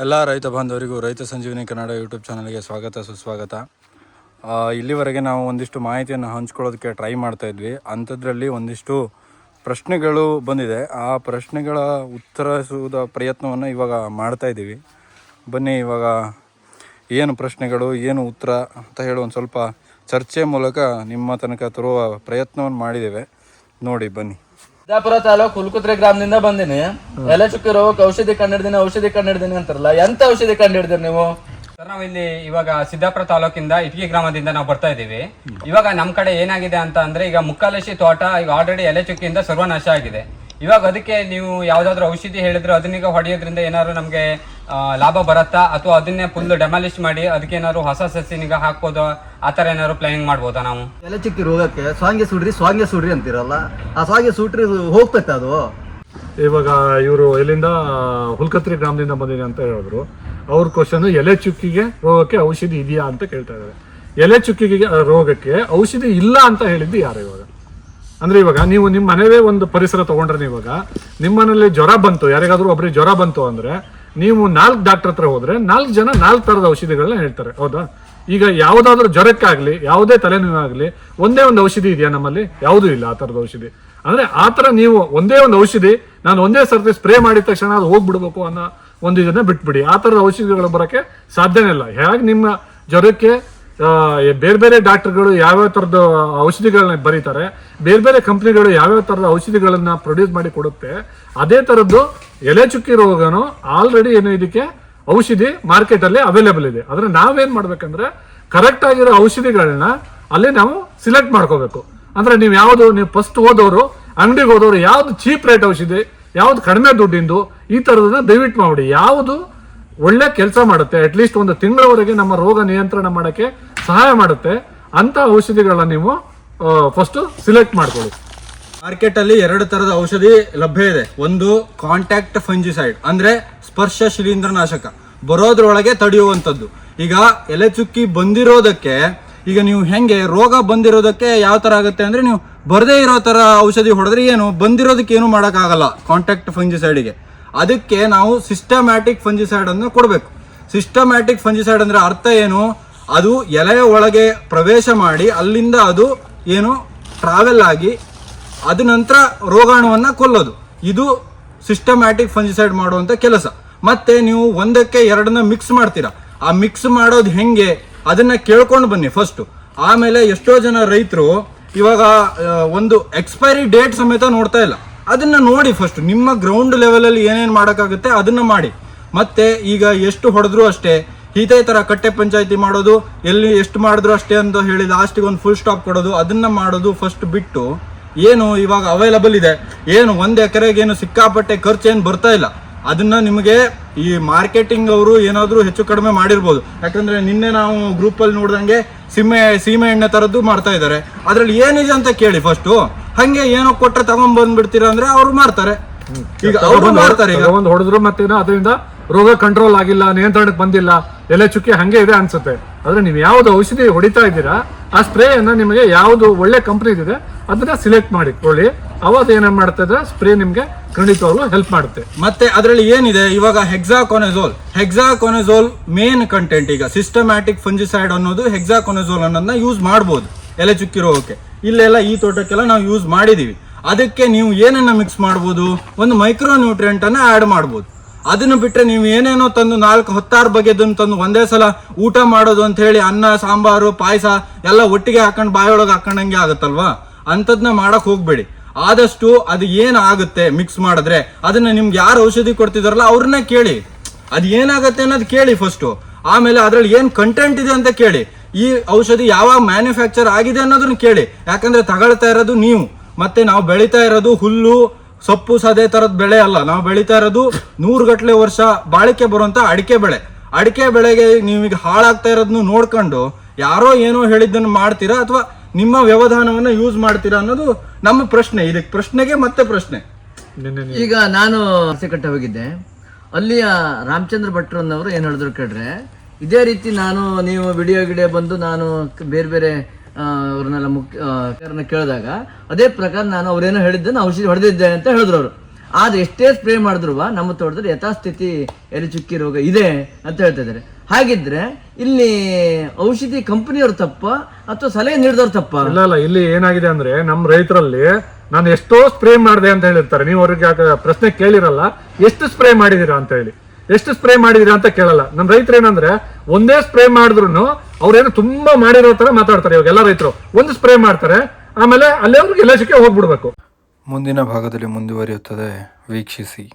ಎಲ್ಲ ರೈತ ಬಾಂಧವರಿಗೂ, ರೈತ ಸಂಜೀವಿನಿ ಕನ್ನಡ ಯೂಟ್ಯೂಬ್ ಚಾನಲ್ಗೆ ಸ್ವಾಗತ, ಸುಸ್ವಾಗತ. ಇಲ್ಲಿವರೆಗೆ ನಾವು ಒಂದಿಷ್ಟು ಮಾಹಿತಿಯನ್ನು ಹಂಚ್ಕೊಳ್ಳೋದಕ್ಕೆ ಟ್ರೈ ಮಾಡ್ತಾಯಿದ್ವಿ ಅಂಥದ್ರಲ್ಲಿ ಒಂದಿಷ್ಟು ಪ್ರಶ್ನೆಗಳು ಬಂದಿದೆ. ಆ ಪ್ರಶ್ನೆಗಳ ಉತ್ತರಿಸುವುದ ಪ್ರಯತ್ನವನ್ನು ಇವಾಗ ಮಾಡ್ತಾಯಿದ್ದೀವಿ ಬನ್ನಿ, ಇವಾಗ ಏನು ಪ್ರಶ್ನೆಗಳು, ಏನು ಉತ್ತರ ಅಂತ ಹೇಳಿ ಒಂದು ಸ್ವಲ್ಪ ಚರ್ಚೆ ಮೂಲಕ ನಿಮ್ಮ ತನಕ ತರುವ ಪ್ರಯತ್ನವನ್ನು ಮಾಡಿದ್ದೇವೆ. ನೋಡಿ, ಬನ್ನಿ. ಸಿದ್ದಾಪುರ ತಾಲೂಕು ಹುಲ್ಕುತ್ರೆ ಗ್ರಾಮದಿಂದ ಬಂದಿನಿ. ಎಲೆಚುಕ್ಕಿ ರೋಗಕ್ಕೆ ಔಷಧಿ ಕಂಡಿಡ್ದೀನಿ ಔಷಧಿ ಕಂಡಿಡ್ದೀನಿ ಅಂತಾರಲ್ಲ ಎಂತ ಔಷಧಿ ಕಂಡಿಡ್ದಿರಿ ನೀವು? ಸರ್ ನಾವು ಇಲ್ಲಿ ಇವಾಗ ಸಿದ್ದಾಪುರ ತಾಲೂಕಿಂದ ಇಟ್ಗಿ ಗ್ರಾಮದಿಂದ ನಾವು ಬರ್ತಾ ಇದ್ದೀವಿ. ಇವಾಗ ನಮ್ಮ ಕಡೆ ಏನಾಗಿದೆ ಅಂತ ಅಂದ್ರೆ ಈಗ ಮುಕ್ಕಾಲಶಿ ತೋಟ ಈಗ ಆಲ್ರೆಡಿ ಎಲೆ ಚುಕ್ಕಿಯಿಂದ ಸರ್ವನಾಶ ಆಗಿದೆ. ಇವಾಗ ಅದಕ್ಕೆ ನೀವು ಯಾವ್ದಾದ್ರು ಔಷಧಿ ಹೇಳಿದ್ರೆ ಅದನ್ನೀಗ ಹೊಡೆಯೋದ್ರಿಂದ ಏನಾದ್ರು ನಮಗೆ ಲಾಭ ಬರತ್ತಾ? ಅಥವಾ ಅದನ್ನೇ ಫುಲ್ ಡೆಮಾಲಿಶ್ ಮಾಡಿ ಅದಕ್ಕೆ ಏನಾದ್ರು ಹೊಸ ಸಸಿನಿಗ ಹಾಕ್ಬೋದು? ಆ ಥರ ಏನಾದ್ರು ಪ್ಲಾನಿಂಗ್ ಮಾಡ್ಬೋದಾ ನಾವು? ಎಲೆ ಚಿಕ್ಕಿ ರೋಗಕ್ಕೆ ಸ್ವಾಂಗೆ ಸುಡ್ರಿ ಸ್ವಾಂಗೆ ಸುಡ್ರಿ ಅಂತಿರಲ್ಲ? ಆ ಸ್ವಾಂಗೆ ಸುಟ್ರಿ ಹೋಗ್ತೈತೆ ಅದು? ಇವಾಗ ಇವರು ಎಲ್ಲಿಂದ ಹುಲ್ಕತ್ರಿ ಗ್ರಾಮದಿಂದ ಬಂದಿದೆ ಅಂತ ಹೇಳಿದ್ರು. ಅವ್ರ ಕ್ವಶನ್ ಎಲೆ ಚುಕ್ಕಿಗೆ ರೋಗಕ್ಕೆ ಔಷಧಿ ಇದೆಯಾ ಅಂತ ಕೇಳ್ತಾ ಇದ್ದಾರೆ. ಎಲೆ ಚುಕ್ಕಿಗೆ ರೋಗಕ್ಕೆ ಔಷಧಿ ಇಲ್ಲ ಅಂತ ಹೇಳಿದ್ದು ಯಾರು ಇವಾಗ? ಅಂದ್ರೆ ಇವಾಗ ನೀವು ನಿಮ್ಮ ಮನೆಯೇ ಒಂದು ಪರಿಸರ ತಗೊಂಡ್ರೆ ಇವಾಗ ನಿಮ್ಮ ಮನೇಲಿ ಜ್ವರ ಬಂತು, ಯಾರಿಗಾದ್ರೂ ಒಬ್ರಿಗೆ ಜ್ವರ ಬಂತು ಅಂದ್ರೆ ನೀವು ನಾಲ್ಕು ಡಾಕ್ಟರ್ ಹತ್ರ ಹೋದ್ರೆ ನಾಲ್ಕು ಜನ ನಾಲ್ಕು ತರದ ಔಷಧಿಗಳನ್ನ ಹೇಳ್ತಾರೆ. ಹೌದಾ? ಈಗ ಯಾವ್ದಾದ್ರು ಜ್ವರಕ್ಕಾಗ್ಲಿ, ಯಾವುದೇ ತಲೆನೋವಾಗ್ಲಿ ಒಂದೇ ಒಂದು ಔಷಧಿ ಇದೆಯಾ ನಮ್ಮಲ್ಲಿ? ಯಾವುದೂ ಇಲ್ಲ ಆ ತರದ ಔಷಧಿ. ಅಂದ್ರೆ ಆ ತರ ನೀವು ಒಂದೇ ಒಂದು ಔಷಧಿ, ನಾನು ಒಂದೇ ಸರ್ತಿ ಸ್ಪ್ರೇ ಮಾಡಿದ ತಕ್ಷಣ ಅದು ಹೋಗ್ಬಿಡ್ಬೇಕು ಅನ್ನೋ ಒಂದು ಇದನ್ನ ಬಿಟ್ಬಿಡಿ. ಆ ತರದ ಔಷಧಿಗಳು ಬರೋಕ್ಕೆ ಸಾಧ್ಯನೇ ಇಲ್ಲ. ಹೇಗೆ ನಿಮ್ಮ ಜ್ವರಕ್ಕೆ ಬೇರೆ ಬೇರೆ ಡಾಕ್ಟರ್ಗಳು ಯಾವ್ಯಾವ ಥರದ ಔಷಧಿಗಳನ್ನ ಬರೀತಾರೆ, ಬೇರೆ ಬೇರೆ ಕಂಪ್ನಿಗಳು ಯಾವ್ಯಾವ ಥರದ ಔಷಧಿಗಳನ್ನ ಪ್ರೊಡ್ಯೂಸ್ ಮಾಡಿ ಕೊಡುತ್ತೆ, ಅದೇ ಥರದ್ದು ಎಲೆ ಚುಕ್ಕಿ ರೋಗನು ಆಲ್ರೆಡಿ ಏನು ಇದಕ್ಕೆ ಔಷಧಿ ಮಾರ್ಕೆಟಲ್ಲಿ ಅವೈಲೇಬಲ್ ಇದೆ. ಆದರೆ ನಾವೇನ್ ಮಾಡ್ಬೇಕಂದ್ರೆ ಕರೆಕ್ಟ್ ಆಗಿರೋ ಔಷಧಿಗಳನ್ನ ಅಲ್ಲಿ ನಾವು ಸಿಲೆಕ್ಟ್ ಮಾಡ್ಕೋಬೇಕು. ಅಂದ್ರೆ ನೀವು ಯಾವುದು, ನೀವು ಫಸ್ಟ್ ಹೋದವರು, ಅಂಗಡಿಗೆ ಹೋದವರು ಯಾವ್ದು ಚೀಪ್ ರೇಟ್ ಔಷಧಿ, ಯಾವ್ದು ಕಡಿಮೆ ದುಡ್ಡಿಂದು ಈ ತರದನ್ನ ದಯವಿಟ್ಟು ಮಾಡಿ ಯಾವುದು ಒಳ್ಳೆ ಕೆಲಸ ಮಾಡುತ್ತೆ ಅಟ್ಲೀಸ್ಟ್ ಒಂದು ತಿಂಗಳವರೆಗೆ ನಮ್ಮ ರೋಗ ನಿಯಂತ್ರಣ ಮಾಡಕ್ಕೆ ಸಹಾಯ ಮಾಡುತ್ತೆ. ಅಂತ ಔಷಧಿಗಳನ್ನ ನೀವು ಫಸ್ಟ್ ಸಿಲೆಕ್ಟ್ ಮಾಡ್ಕೊಳ್ಳಿ. ಮಾರ್ಕೆಟ್ ಅಲ್ಲಿ ಎರಡು ತರದ ಔಷಧಿ ಲಭ್ಯ ಇದೆ. ಒಂದು ಕಾಂಟ್ಯಾಕ್ಟ್ ಫಂಜಿಸೈಡ್ ಅಂದ್ರೆ ಸ್ಪರ್ಶ ಶಿಲೀಂಧ್ರನಾಶಕ. ಬರೋದ್ರೊಳಗೆ ತಡೆಯುವಂಥದ್ದು. ಈಗ ಎಲೆ ಚುಕ್ಕಿ ಬಂದಿರೋದಕ್ಕೆ, ಈಗ ನೀವು ಹೆಂಗೆ ರೋಗ ಬಂದಿರೋದಕ್ಕೆ ಯಾವ ತರ ಆಗುತ್ತೆ ಅಂದ್ರೆ ನೀವು ಬರದೇ ಇರೋ ತರ ಔಷಧಿ ಹೊಡೆದ್ರೆ ಏನು, ಬಂದಿರೋದಕ್ಕೆ ಏನು ಮಾಡೋಕ್ಕಾಗಲ್ಲ ಕಾಂಟ್ಯಾಕ್ಟ್ ಫಂಜಿಸೈಡ್ಗೆ ಅದಕ್ಕೆ ನಾವು ಸಿಸ್ಟಮ್ಯಾಟಿಕ್ ಫಂಜಿಸೈಡ್ ಅನ್ನು ಕೊಡಬೇಕು. ಸಿಸ್ಟಮ್ಯಾಟಿಕ್ ಫಂಜಿಸೈಡ್ ಅಂದ್ರೆ ಅರ್ಥ ಏನು? ಅದು ಎಲೆಯ ಒಳಗೆ ಪ್ರವೇಶ ಮಾಡಿ ಅಲ್ಲಿಂದ ಅದು ಏನು ಟ್ರಾವೆಲ್ ಆಗಿ ಅದ ನಂತರ ರೋಗಾಣುವನ್ನ ಕೊಲ್ಲೋದು. ಇದು ಸಿಸ್ಟಮ್ಯಾಟಿಕ್ ಫಂಜಿಸೈಡ್ ಮಾಡುವಂಥ ಕೆಲಸ. ಮತ್ತೆ ನೀವು ಒಂದಕ್ಕೆ ಎರಡನ್ನ ಮಿಕ್ಸ್ ಮಾಡ್ತೀರಾ. ಆ ಮಿಕ್ಸ್ ಮಾಡೋದು ಹೆಂಗೆ? ಅದನ್ನ ಕೇಳ್ಕೊಂಡು ಬನ್ನಿ ಫಸ್ಟ್ ಆಮೇಲೆ ಎಷ್ಟೋ ಜನ ರೈತರು ಇವಾಗ ಒಂದು ಎಕ್ಸ್ಪೈರಿ ಡೇಟ್ ಸಮೇತ ನೋಡ್ತಾ ಇಲ್ಲ. ಅದನ್ನ ನೋಡಿ ಫಸ್ಟ್ ನಿಮ್ಮ ಗ್ರೌಂಡ್ ಲೆವೆಲಲ್ಲಿ ಏನೇನು ಮಾಡೋಕ್ಕಾಗುತ್ತೆ ಅದನ್ನು ಮಾಡಿ. ಮತ್ತೆ ಈಗ ಎಷ್ಟು ಹೊಡೆದ್ರು ಅಷ್ಟೇ ಇದೇ ತರ ಕಟ್ಟೆ ಪಂಚಾಯಿತಿ ಮಾಡೋದು ಎಲ್ಲಿ ಎಷ್ಟು ಮಾಡಿದ್ರು ಅಷ್ಟೇ ಅಂತ ಹೇಳಿ ಲಾಸ್ಟಿಗೆ ಒಂದು ಫುಲ್ ಸ್ಟಾಪ್ ಕೊಡೋದು ಅದನ್ನ ಮಾಡೋದು ಫಸ್ಟ್ ಬಿಟ್ಟು ಏನು ಇವಾಗ ಅವೈಲಬಲ್ ಇದೆ. ಏನು ಒಂದು ಎಕರೆಗೆ ಏನು ಸಿಕ್ಕಾಪಟ್ಟೆ ಖರ್ಚು ಏನು ಬರ್ತಾ ಇಲ್ಲ. ಅದನ್ನ ನಿಮಗೆ ಈ ಮಾರ್ಕೆಟಿಂಗ್ ಅವರು ಏನಾದರೂ ಹೆಚ್ಚು ಕಡಿಮೆ ಮಾಡಿರ್ಬೋದು. ಯಾಕಂದ್ರೆ ನಿನ್ನೆ ನಾವು ಗ್ರೂಪ್ ಅಲ್ಲಿ ನೋಡಿದಂಗೆ ಸೀಮೆ ಸೀಮೆ ಎಣ್ಣೆ ತರದ್ದು ಮಾಡ್ತಾ ಇದ್ದಾರೆ. ಅದ್ರಲ್ಲಿ ಏನಿದೆ ಅಂತ ಕೇಳಿ ಫಸ್ಟು ಹಂಗೆ ಏನೋ ಕೊಟ್ಟರೆ ತಗೊಂಡ್ ಬಂದ್ಬಿಡ್ತೀರ ಅಂದ್ರೆ ಅವ್ರು ಮಾರ್ತಾರೆ. ಈಗ ಅವರು ಮಾಡ್ತಾರೆ ಈಗ. ಒಂದು ಹೊಡೆದ್ರು ಮತ್ತೇನೋ? ಅದರಿಂದ ರೋಗ ಕಂಟ್ರೋಲ್ ಆಗಿಲ್ಲ, ನಿಯಂತ್ರಣಕ್ಕೆ ಬಂದಿಲ್ಲ, ಎಲೆ ಚುಕ್ಕಿ ಹಂಗೆ ಇದೆ ಅನ್ಸುತ್ತೆ. ಆದ್ರೆ ನೀವು ಯಾವ್ದು ಔಷಧಿ ಹೊಡಿತಾ ಇದ್ದೀರಾ, ಆ ಸ್ಪ್ರೇ ಅನ್ನ ನಿಮಗೆ ಯಾವುದು ಒಳ್ಳೆ ಕಂಪ್ನಿ ಇದೆ ಅದನ್ನ ಸಿಲೆಕ್ಟ್ ಮಾಡಿ ಕೊಳ್ಳಿ ಅವಾಗ ಏನೇನು ಮಾಡ್ತಾ ಇದ್ರೆ, ಸ್ಪ್ರೇ ನಿಮಗೆ ಖಂಡಿತವಾಗ್ಲೂ ಹೆಲ್ಪ್ ಮಾಡುತ್ತೆ. ಮತ್ತೆ ಅದರಲ್ಲಿ ಏನಿದೆ, ಇವಾಗ ಹೆಕ್ಸಾಕೊನೆಜೋಲ್ ಹೆಕ್ಸಾಕೊನೆಜೋಲ್ ಮೇನ್ ಕಂಟೆಂಟ್ ಈಗ ಸಿಸ್ಟಮ್ಯಾಟಿಕ್ ಫಂಜಿಸೈಡ್ ಅನ್ನೋದು ಹೆಕ್ಸಾಕೊನೆಜೋಲ್ ಅನ್ನೋದನ್ನ ಯೂಸ್ ಮಾಡ್ಬೋದು, ಎಲೆ ಚುಕ್ಕಿ ರೋಗಕ್ಕೆ. ಇಲ್ಲೆಲ್ಲ ಈ ತೋಟಕ್ಕೆಲ್ಲ ನಾವು ಯೂಸ್ ಮಾಡಿದೀವಿ. ಅದಕ್ಕೆ ನೀವು ಏನನ್ನ ಮಿಕ್ಸ್ ಮಾಡ್ಬೋದು, ಒಂದು ಮೈಕ್ರೋ ನ್ಯೂಟ್ರಿಯೆಂಟ್ ಅನ್ನ ಆಡ್ ಮಾಡ್ಬೋದು. ಅದನ್ನ ಬಿಟ್ರೆ ನೀವು ಏನೇನೋ ತಂದು ನಾಲ್ಕು ಹತ್ತಾರು ಬಗೆದನ್ನು ತಂದು ಒಂದೇ ಸಲ ಊಟ ಮಾಡೋದು ಅಂತ ಹೇಳಿ ಅನ್ನ, ಸಾಂಬಾರು, ಪಾಯಸ ಎಲ್ಲ ಒಟ್ಟಿಗೆ ಹಾಕೊಂಡು ಬಾಯೊಳಗೆ ಹಾಕೊಂಡಂಗೆ ಆಗುತ್ತಲ್ವಾ? ಅಂಥದ್ನ ಮಾಡೋಕೆ ಹೋಗ್ಬೇಡಿ. ಆದಷ್ಟು ಅದು ಏನಾಗುತ್ತೆ ಮಿಕ್ಸ್ ಮಾಡಿದ್ರೆ, ಅದನ್ನ ನಿಮ್ಗೆ ಯಾರು ಔಷಧಿ ಕೊಡ್ತಿದಾರಲ್ಲ ಅವ್ರನ್ನ ಕೇಳಿ. ಅದು ಏನಾಗುತ್ತೆ ಅನ್ನೋದು ಕೇಳಿ ಫಸ್ಟು ಆಮೇಲೆ ಅದ್ರಲ್ಲಿ ಏನು ಕಂಟೆಂಟ್ ಇದೆ ಅಂತ ಕೇಳಿ. ಈ ಔಷಧಿ ಯಾವಾಗ ಮ್ಯಾನುಫ್ಯಾಕ್ಚರ್ ಆಗಿದೆ ಅನ್ನೋದನ್ನ ಕೇಳಿ. ಯಾಕಂದ್ರೆ ತಗೊಳ್ತಾ ಇರೋದು ನೀವು. ಮತ್ತೆ ನಾವು ಬೆಳಿತಾ ಇರೋದು ಹುಲ್ಲು ಸೊಪ್ಪು ಸದೇ ತರದ ಬೆಳೆ ಅಲ್ಲ. ನಾವು ಬೆಳಿತಾ ಇರೋದು ನೂರು ಗಟ್ಲೆ ವರ್ಷ ಬಾಳಿಕೆ ಬರುವಂತ ಅಡಿಕೆ ಬೆಳೆ. ಅಡಿಕೆ ಬೆಳೆಗೆ ನಿಮಗೆ ಹಾಳಾಗ್ತಾ ಇರೋದನ್ನು ನೋಡ್ಕೊಂಡು ಯಾರೋ ಏನೋ ಹೇಳಿದ್ದನ್ನು ಮಾಡ್ತೀರಾ ಅಥವಾ ನಿಮ್ಮ ವ್ಯವಧಾನವನ್ನ ಯೂಸ್ ಮಾಡ್ತೀರಾ ಅನ್ನೋದು ನಮ್ಮ ಪ್ರಶ್ನೆ. ಇದಕ್ಕೆ ಪ್ರಶ್ನೆಗೆ ಮತ್ತೆ ಪ್ರಶ್ನೆ. ಈಗ ನಾನು ಕಟ್ಟ ಹೋಗಿದ್ದೆ. ಅಲ್ಲಿಯ ರಾಮಚಂದ್ರ ಭಟ್ರನ್ನವರು ಏನು ಹೇಳಿದ್ರು ಕೇಳ್ರೆ ಇದೇ ರೀತಿ ನಾನು ನೀವು ವಿಡಿಯೋ ಗಿಡಿಯೋ ಬಂದು ನಾನು ಬೇರೆ ಬೇರೆ ಅವ್ರನ್ನೆಲ್ಲ ಮುಖ್ಯ ಕೇಳಿದಾಗ, ಅದೇ ಪ್ರಕಾರ ನಾನು ಅವ್ರೇನೋ ಹೇಳಿದ್ದನ್ನು ಔಷಧಿ ಹೊಡೆದಿದ್ದೆ ಅಂತ ಹೇಳಿದ್ರು ಅವರು. ಆದ್ರೆ ಎಷ್ಟೇ ಸ್ಪ್ರೇ ಮಾಡಿದ್ರು ನಮ್ಮ ತೋಟದಲ್ಲಿ ಯಥಾಸ್ಥಿತಿ ಎಲೆ ಚುಕ್ಕಿ ರೋಗ ಇದೆ ಅಂತ ಹೇಳ್ತಾ ಇದ್ದಾರೆ. ಹಾಗಿದ್ರೆ ಇಲ್ಲಿ ಔಷಧಿ ಕಂಪನಿಯವ್ರ ತಪ್ಪ ಅಥವಾ ಸಲಹೆ ನೀಡಿದವ್ರ ತಪ್ಪ? ಇಲ್ಲ ಇಲ್ಲ, ಇಲ್ಲಿ ಏನಾಗಿದೆ ಅಂದ್ರೆ ನಮ್ಮ ರೈತರಲ್ಲಿ ನಾನು ಎಷ್ಟೋ ಸ್ಪ್ರೇ ಮಾಡಿದೆ ಅಂತ ಹೇಳಿರ್ತಾರೆ. ನೀವು ಅವ್ರಿಗೆ ಪ್ರಶ್ನೆ ಕೇಳಿರಲ್ಲ, ಎಷ್ಟು ಸ್ಪ್ರೇ ಮಾಡಿದೀರಾ ಅಂತ ಹೇಳಿ. ಎಷ್ಟು ಸ್ಪ್ರೇ ಮಾಡಿದೀರಾ ಅಂತ ಕೇಳಲ್ಲ. ನಮ್ಮ ರೈತರು ಏನಂದ್ರೆ, ಒಂದೇ ಸ್ಪ್ರೇ ಮಾಡಿದ್ರು ಅವ್ರೇನು ತುಂಬಾ ಮಾಡಿರೋ ತರ ಮಾತಾಡ್ತಾರೆ ಇವಾಗ ಎಲ್ಲ ರೈತರು. ಒಂದು ಸ್ಪ್ರೇ ಮಾಡ್ತಾರೆ, ಆಮೇಲೆ ಅಲ್ಲಿ ಅವ್ರಿಗೆ ಎಲ್ಲಚಕ್ಕೆ ಹೋಗ್ಬಿಡ್ಬೇಕು. ಮುಂದಿನ ಭಾಗದಲ್ಲಿ ಮುಂದುವರಿಯುತ್ತದೆ. ವೀಕ್ಷಿಸಿ.